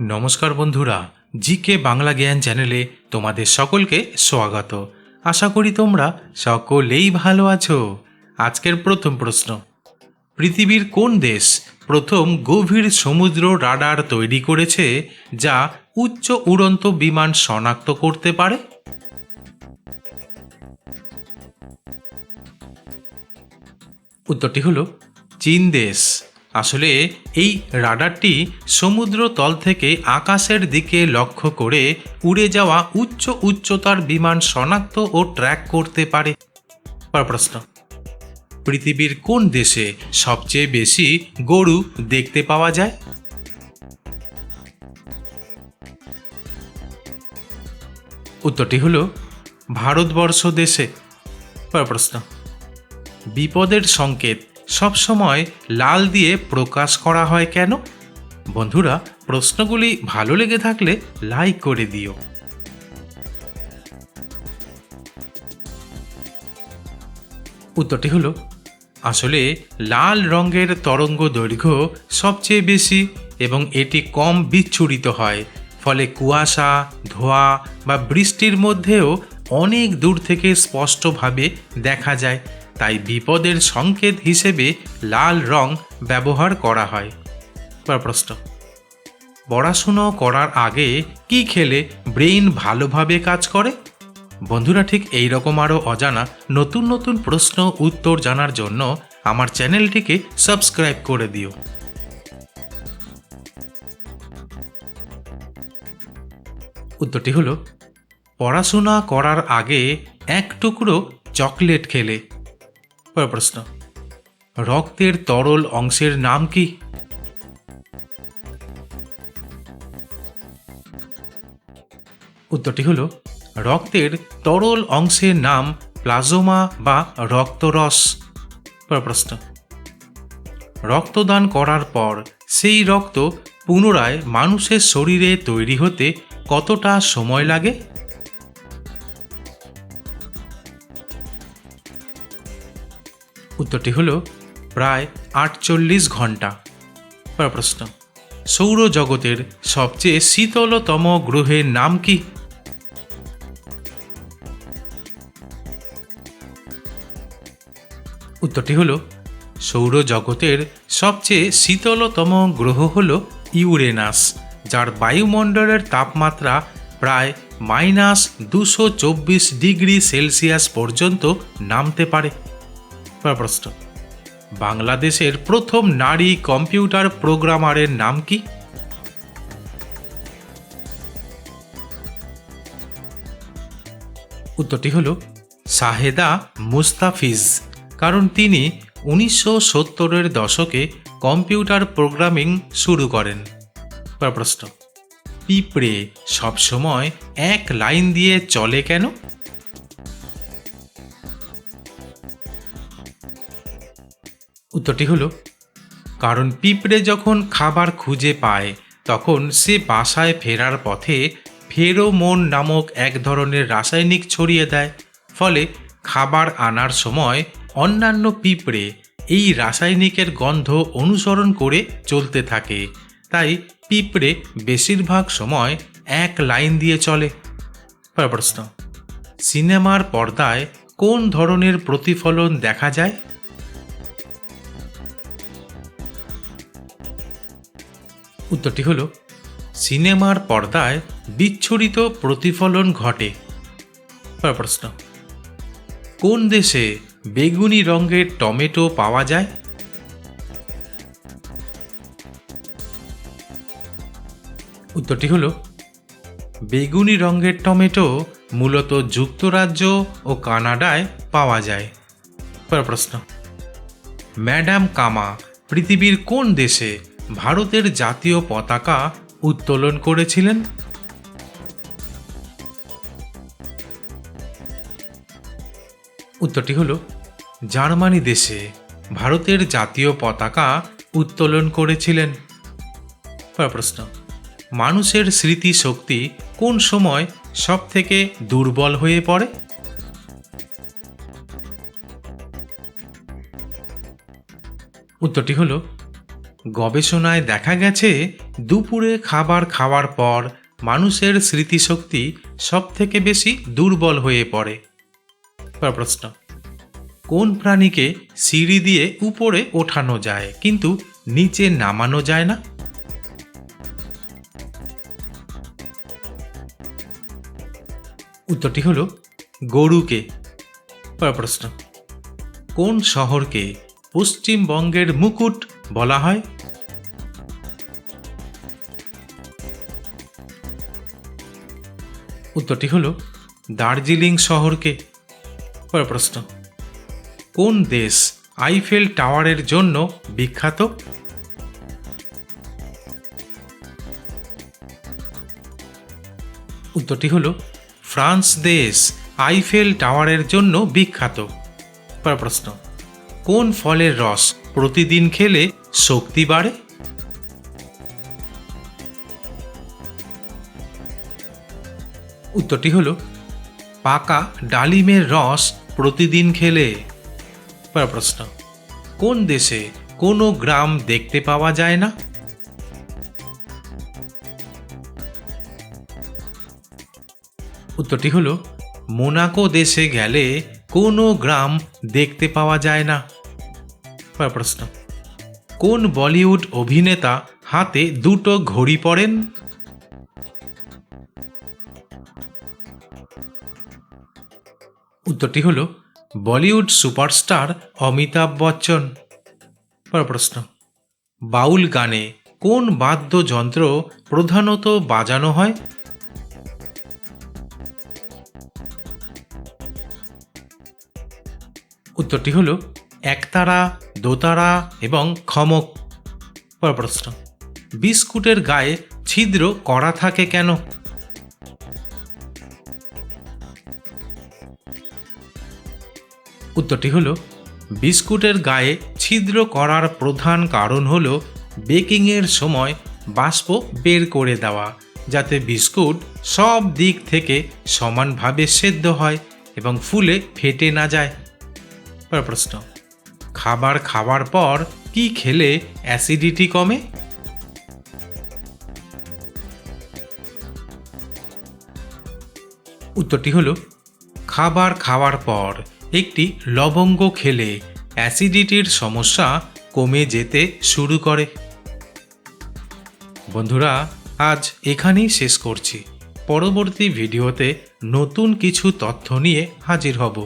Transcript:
নমস্কার বন্ধুরা জি কে বাংলা জ্ঞান চ্যানেলে তোমাদের সকলকে স্বাগত। আশা করি তোমরা সকলেই ভালো আছো। আজকের প্রথম প্রশ্ন, পৃথিবীর কোন দেশ প্রথম গভীর সমুদ্র রাডার তৈরি করেছে যা উচ্চ উড়ন্ত বিমান শনাক্ত করতে পারে? উত্তরটি হলো, চীন দেশ। আসলে এই রাডারটি সমুদ্র তল থেকে আকাশের দিকে লক্ষ্য করে উড়ে যাওয়া উচ্চ উচ্চতার বিমান শনাক্ত ও ট্র্যাক করতে পারে। পর প্রশ্ন। পৃথিবীর কোন দেশে সবচেয়ে বেশি গরু দেখতে পাওয়া যায়? উত্তরটি হল ভারতবর্ষ দেশে। প্রশ্ন। বিপদের সংকেত সবসময় লাল দিয়ে প্রকাশ করা হয় কেন? বন্ধুরা, প্রশ্নগুলি ভালো লেগে থাকলে লাইক করে দিও। উত্তরটি হলো, আসলে লাল রঙের তরঙ্গ দৈর্ঘ্য সবচেয়ে বেশি এবং এটি কম বিচ্ছুরিত হয়, ফলে কুয়াশা, ধোঁয়া বা বৃষ্টির মধ্যেও অনেক দূর থেকে স্পষ্টভাবে দেখা যায়। তাই বিপদের সংকেত হিসেবে লাল রং ব্যবহার করা হয়। পর প্রশ্ন, পড়াশুনো করার আগে কি খেলে ব্রেইন ভালোভাবে কাজ করে? বন্ধুরা, ঠিক এই রকম আরও অজানা নতুন নতুন প্রশ্ন উত্তর জানার জন্য আমার চ্যানেলটিকে সাবস্ক্রাইব করে দিও। উত্তরটি হলো, পড়াশোনা করার আগে এক টুকরো চকলেট খেলে। পরের প্রশ্ন। রক্তের তরল অংশের নাম কি? উত্তরটি হলো, রক্তের তরল অংশের নাম প্লাজমা বা রক্তরস। প্রশ্ন। রক্তদান করার পর সেই রক্ত পুনরায় মানুষের শরীরে তৈরি হতে কতটা সময় লাগে? উত্তরটি হলো প্রায় আটচল্লিশ ঘণ্টা। প্রশ্ন, সৌরজগতের সবচেয়ে শীতলতম গ্রহের নাম কি? উত্তরটি হলো, সৌরজগতের সবচেয়ে শীতলতম গ্রহ হল ইউরেনাস, যার বায়ুমণ্ডলের তাপমাত্রা প্রায় মাইনাস দুশো চব্বিশ ডিগ্রি সেলসিয়াস পর্যন্ত নামতে পারে। প্রশ্ন। বাংলাদেশের প্রথম নারী কম্পিউটার প্রোগ্রামারের নাম কি? উত্তরটি হল সাহেদা মুস্তাফিজ, কারণ তিনি উনিশশো সত্তরের দশকে কম্পিউটার প্রোগ্রামিং শুরু করেন। প্রশ্ন, পিঁপড়ে সবসময় এক লাইন দিয়ে চলে কেন? উত্তরটি হলো, কারণ পিঁপড়ে যখন খাবার খুঁজে পায়, তখন সে বাসায় ফেরার পথে ফেরোমোন নামক এক ধরনের রাসায়নিক ছড়িয়ে দেয়। ফলে খাবার আনার সময় অন্যান্য পিঁপড়ে এই রাসায়নিকের গন্ধ অনুসরণ করে চলতে থাকে। তাই পিঁপড়ে বেশিরভাগ সময় এক লাইন দিয়ে চলে। প্রশ্ন, সিনেমার পর্দায় কোন ধরনের প্রতিফলন দেখা যায়? উত্তরটি হলো, সিনেমার পর্দায় বিচ্ছুরিত প্রতিফলন ঘটে। প্রশ্ন, কোন দেশে বেগুনি রঙের টমেটো পাওয়া যায়? উত্তরটি হলো, বেগুনি রঙের টমেটো মূলত যুক্তরাজ্য ও কানাডায় পাওয়া যায়। প্রশ্ন, ম্যাডাম কামা পৃথিবীর কোন দেশে ভারতের জাতীয় পতাকা উত্তোলন করেছিলেন। উত্তরটি হল, জার্মানি দেশে ভারতের জাতীয় পতাকা উত্তোলন করেছিলেন। প্রশ্ন, মানুষের স্মৃতি শক্তি কোন সময় সব থেকে দুর্বল হয়ে পড়ে? উত্তরটি হলো গবেষণায় দেখা গেছে, দুপুরে খাবার খাওয়ার পর মানুষের স্মৃতিশক্তি সব থেকে বেশি দুর্বল হয়ে পড়ে। প্রশ্ন, কোন প্রাণীকে সিঁড়ি দিয়ে উপরে ওঠানো যায় কিন্তু নিচে নামানো যায় না? উত্তরটি হল, গরুকে। প্রশ্ন, কোন শহরকে পশ্চিমবঙ্গের মুকুট বলা হয়। উত্তরটি হলো, দার্জিলিং শহরকে। পরের প্রশ্ন, কোন দেশ আইফেল টাওয়ারের জন্য বিখ্যাত? উত্তরটি হলো, ফ্রান্স দেশ আইফেল টাওয়ারের জন্য বিখ্যাত। পরের প্রশ্ন, কোন ফলের রস প্রতিদিন খেলে শক্তি বাড়ে। উত্তরটি হলো, পাকা ডালিমের রস প্রতিদিন খেলে। প্রশ্ন, কোন দেশে কোনো গ্রাম দেখতে পাওয়া যায় না? উত্তরটি হলো, মোনাকো দেশে গেলে কোনো গ্রাম দেখতে পাওয়া যায় না। প্রশ্ন কোন বলিউড অভিনেতা হাতে দুটো ঘড়ি পরেন? উত্তরটি হলো, বলিউড সুপারস্টার অমিতাভ বচ্চন। প্রশ্ন, বাউল গানে কোন বাদ্যযন্ত্র প্রধানত বাজানো হয়? উত্তরটি হলো, একতারা দোতারা এবং খমক। প্রশ্ন, বিস্কুটের গায়ে ছিদ্র করা থাকে কেন? উত্তরটি হলো, বিস্কুটের গায়ে ছিদ্র করার প্রধান কারণ হল বেকিংয়ের সময় বাষ্প বের করে দেওয়া, যাতে বিস্কুট সব দিক থেকে সমানভাবে সেদ্ধ হয় এবং ফুলে ফেটে না যায়। প্রশ্ন খাবার খাওয়ার পর কি খেলে অ্যাসিডিটি কমে? উত্তরটি হলো, খাবার খাওয়ার পর একটি লবঙ্গ খেলে অ্যাসিডিটির সমস্যা কমে যেতে শুরু করে। বন্ধুরা, আজ এখানেই শেষ করছি। পরবর্তী ভিডিওতে নতুন কিছু তথ্য নিয়ে হাজির হব।